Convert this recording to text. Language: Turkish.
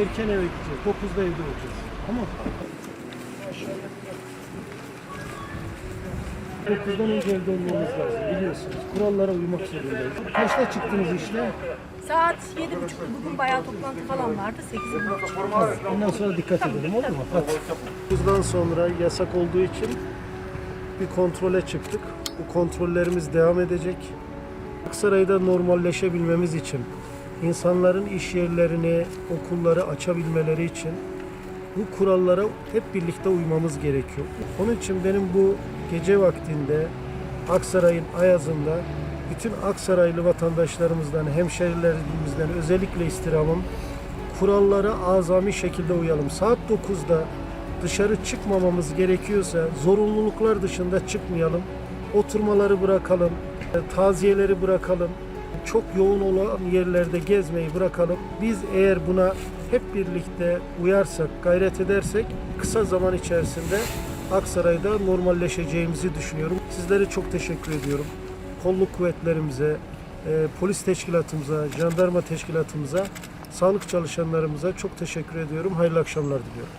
erken eve gideceğiz. 9'da evde olacağız. Tamam mı? 9'dan önce evde olmamız lazım biliyorsunuz. Kurallara uymak zorundayız. Kaçta çıktınız işte? Saat yedi buçukta bugün bayağı toplantı falan vardı. Sekiz Ondan sonra dikkat edelim oldu mu? Hadi. 9'dan sonra yasak olduğu için bir kontrole çıktık. Bu kontrollerimiz devam edecek. Aksaray'da normalleşebilmemiz için, insanların iş yerlerini, okulları açabilmeleri için bu kurallara hep birlikte uymamız gerekiyor. Onun için benim bu gece vaktinde Aksaray'ın Ayaz'ında bütün Aksaraylı vatandaşlarımızdan, hemşerilerimizden özellikle istirhamım kurallara azami şekilde uyalım. Saat 9'da dışarı çıkmamamız gerekiyorsa zorunluluklar dışında çıkmayalım. Oturmaları bırakalım, e, taziyeleri bırakalım. Çok yoğun olan yerlerde gezmeyi bırakalım. Biz eğer buna hep birlikte uyarsak, gayret edersek kısa zaman içerisinde Aksaray'da normalleşeceğimizi düşünüyorum. Sizlere çok teşekkür ediyorum. Kolluk kuvvetlerimize, e, polis teşkilatımıza, jandarma teşkilatımıza, sağlık çalışanlarımıza çok teşekkür ediyorum. Hayırlı akşamlar diliyorum.